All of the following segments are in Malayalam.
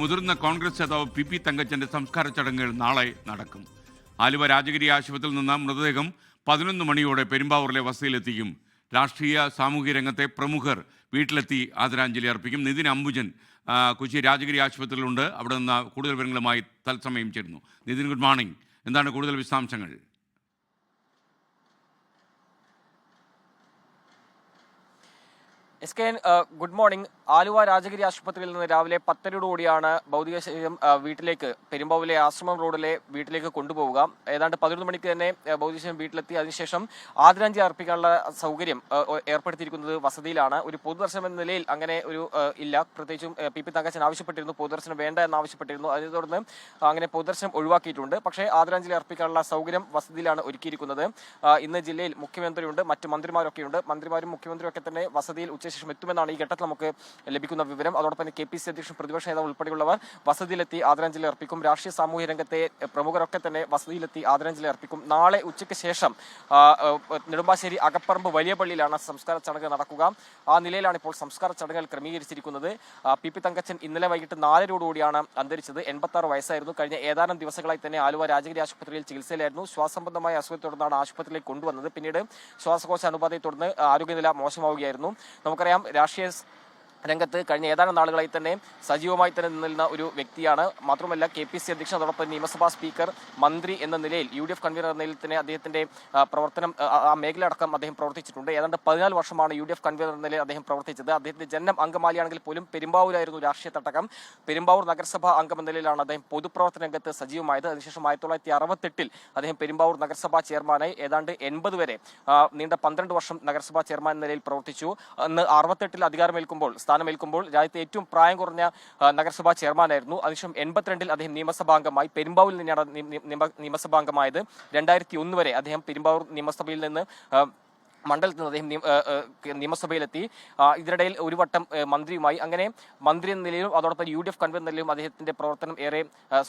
മുതിർന്ന കോൺഗ്രസ് നേതാവ് പി പി തങ്കച്ചന്റെ സംസ്കാര ചടങ്ങുകൾ നാളെ നടക്കും. ആലുവ രാജഗിരി ആശുപത്രിയിൽ നിന്ന് മൃതദേഹം പതിനൊന്ന് മണിയോടെ പെരുമ്പാവൂരിലെ വസതിയിലെത്തിക്കും. രാഷ്ട്രീയ സാമൂഹിക രംഗത്തെ പ്രമുഖർ വീട്ടിലെത്തി ആദരാഞ്ജലി അർപ്പിക്കും. നിതിൻ അംബുജൻ കൊച്ചി രാജഗിരി ആശുപത്രിയിലുണ്ട്. അവിടെ നിന്ന് കൂടുതൽ വിവരങ്ങളുമായി തത്സമയം ചേരുന്നു. Nithin good morning. എന്താണ് കൂടുതൽ വിശദാംശങ്ങൾ? S K good morning. Aluva Rajagiri ആശുപത്രിയിൽ നിന്ന് രാവിലെ പത്തരയോടുകൂടിയാണ് ഭൗതിക ശരീരം ആ, വീട്ടിലേക്ക് പെരുമ്പാവിലെ ആശ്രമം റോഡിലെ വീട്ടിലേക്ക് കൊണ്ടുപോവുക. ഏതാണ്ട് പതിനൊന്ന് മണിക്ക് തന്നെ ഭൗതികശരീരം ഭൗതിക ശരീരം വീട്ടിലെത്തി. അതിനുശേഷം ആദരാഞ്ജലി അർപ്പിക്കാനുള്ള സൗകര്യം ഏർപ്പെടുത്തിയിരിക്കുന്നത് വസതിയിലാണ്. ഒരു പൊതുദർശനം എന്ന നിലയിൽ അങ്ങനെ ഒരു ഇല്ല. പ്രത്യേകിച്ചും പി പി തങ്കച്ചൻ ആവശ്യപ്പെട്ടിരുന്നു. പൊതുദർശനം വേണ്ട എന്ന് ആവശ്യപ്പെട്ടിരുന്നു. അതിനെ തുടർന്ന് അങ്ങനെ പൊതുദർശനം ഒഴിവാക്കിയിട്ടുണ്ട്. പക്ഷേ ആദരാഞ്ജലി അർപ്പിക്കാനുള്ള സൗകര്യം വസതിയിലാണ് ഒരുക്കിയിരിക്കുന്നത്. ഇന്ന് ജില്ലയിൽ മുഖ്യമന്ത്രിയുണ്ട്. മറ്റ് മന്ത്രിമാരൊക്കെയുണ്ട്. മന്ത്രിമാരും മുഖ്യമന്ത്രിയും ഒക്കെ തന്നെ വസതിയിൽ ഉച്ചശേഷം എത്തുമെന്നാണ് ഈ ഘട്ടത്തിൽ നമുക്ക് ലഭിക്കുന്ന വിവരം. അതോടൊപ്പം തന്നെ കെ പി സി അധ്യക്ഷൻ പ്രതിപക്ഷ നേതാവ് ഉൾപ്പെടെയുള്ളവർ വസതിയിലെത്തി ആദരാഞ്ജലി അർപ്പിക്കും. രാഷ്ട്രീയ സാമൂഹ്യ രംഗത്തെ പ്രമുഖരൊക്കെ തന്നെ വസതിയിലെത്തി ആദരാഞ്ജലി അർപ്പിക്കും. നാളെ ഉച്ചയ്ക്ക് ശേഷം നെടുമ്പാശ്ശേരി അകപ്പറമ്പ് വലിയ പള്ളിയിലാണ് സംസ്കാര ചടങ്ങ് നടക്കുക. ആ നിലയിലാണ് ഇപ്പോൾ സംസ്കാര ചടങ്ങുകൾ ക്രമീകരിച്ചിരിക്കുന്നത്. പി പി തങ്കച്ചൻ ഇന്നലെ വൈകിട്ട് നാലരോടുകൂടിയാണ് അന്തരിച്ചത്. എൺപത്തി ആറ് വയസ്സായിരുന്നു. കഴിഞ്ഞ ഏതാനും ദിവസങ്ങളായി തന്നെ ആലുവ രാജഗിരി ആശുപത്രിയിൽ ചികിത്സയിലായിരുന്നു. ശ്വാസംബന്ധമായ അസുഖത്തെ തുടർന്നാണ് ആശുപത്രിയിലേക്ക് കൊണ്ടുവന്നത്. പിന്നീട് ശ്വാസകോശ അനുപാതയെ തുടർന്ന് ആരോഗ്യനില മോശമാവുകയായിരുന്നു. നമുക്കറിയാം രാഷ്ട്രീയ രംഗത്ത് കഴിഞ്ഞ ഏതാനും നാളുകളായി തന്നെ സജീവമായി തന്നെ നിന്നിരുന്ന ഒരു വ്യക്തിയാണ്. മാത്രമല്ല കെ പി സി അധ്യക്ഷൻ അതോടൊപ്പം നിയമസഭാ സ്പീക്കർ മന്ത്രി എന്ന നിലയിൽ യു ഡി എഫ് കൺവീനർ എന്ന നിലയിൽ തന്നെ അദ്ദേഹത്തിന്റെ പ്രവർത്തനം ആ, മേഖല അടക്കം അദ്ദേഹം പ്രവർത്തിച്ചിട്ടുണ്ട്. ഏതാണ്ട് പതിനാല് വർഷമാണ് യു ഡി എഫ് കൺവീനർ എന്ന നിലയിൽ അദ്ദേഹം പ്രവർത്തിച്ചത്. അദ്ദേഹത്തിന്റെ ജനം അങ്കമാലിയാണെങ്കിൽ പോലും പെരുമ്പാവൂരായിരുന്നു രാഷ്ട്രീയ തട്ടകം. പെരുമ്പാവൂർ നഗരസഭാ അംഗം എന്ന നിലയിലാണ് അദ്ദേഹം പൊതുപ്രവർത്തന രംഗത്ത് സജീവമായത്. അതിനുശേഷം ആയിരത്തി തൊള്ളായിരത്തി അറുപത്തെട്ടിൽ അദ്ദേഹം പെരുമ്പാവൂർ നഗരസഭാ ചെയർമാനായി ഏതാണ്ട് എൺപത് വരെ നീണ്ട പന്ത്രണ്ട് വർഷം നഗരസഭാ ചെയർമാൻ എന്ന നിലയിൽ പ്രവർത്തിച്ചു. അന്ന് അറുപത്തെട്ടിൽ അധികാരമേൽക്കുമ്പോൾ സ്ഥാനമേൽക്കുമ്പോൾ രാജ്യത്തെ ഏറ്റവും പ്രായം കുറഞ്ഞ നഗരസഭാ ചെയർമാനായിരുന്നു. അതിനുശേഷം എൺപത്തിരണ്ടിൽ അദ്ദേഹം നിയമസഭാംഗമായി പെരുമ്പാവൂരിൽ നിന്നാണ് നിയമസഭാംഗമായത് രണ്ടായിരത്തി ഒന്ന് വരെ അദ്ദേഹം പെരുമ്പാവൂർ നിയമസഭയിൽ നിന്ന് മണ്ഡലത്തിൽ നിന്ന് അദ്ദേഹം നിയമസഭയിലെത്തി. ഇതിനിടയിൽ ഒരു വട്ടം മന്ത്രിയുമായി അങ്ങനെ മന്ത്രി എന്ന നിലയിലും അതോടൊപ്പം യു ഡി എഫ് കൺവീനർ നിലയിലും അദ്ദേഹത്തിന്റെ പ്രവർത്തനം ഏറെ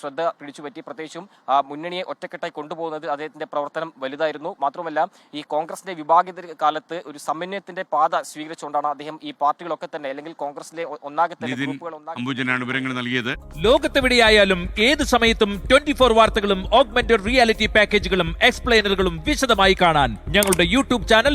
ശ്രദ്ധ പിടിച്ചുപറ്റി. പ്രത്യേകിച്ചും മുന്നണിയെ ഒറ്റക്കെട്ടായി കൊണ്ടുപോകുന്നത് അദ്ദേഹത്തിന്റെ പ്രവർത്തനം വലുതായിരുന്നു. മാത്രമല്ല ഈ കോൺഗ്രസിന്റെ വിഭാഗീയത കാലത്ത് ഒരു സമന്വയത്തിന്റെ പാത സ്വീകരിച്ചുകൊണ്ടാണ് അദ്ദേഹം ഈ പാർട്ടികളൊക്കെ തന്നെ അല്ലെങ്കിൽ കോൺഗ്രസിലെ ഒന്നാകെ വിവരങ്ങൾ നൽകിയത്. ലോകത്തെവിടെയായാലും ഏത് സമയത്തും ട്വന്റി ഫോർ വാർത്തകളും ഓഗ്മെന്റഡ് റിയാലിറ്റി പാക്കേജുകളും എക്സ്പ്ലെയിനറുകളും വിശദമായി കാണാൻ ഞങ്ങളുടെ യൂട്യൂബ് ചാനൽ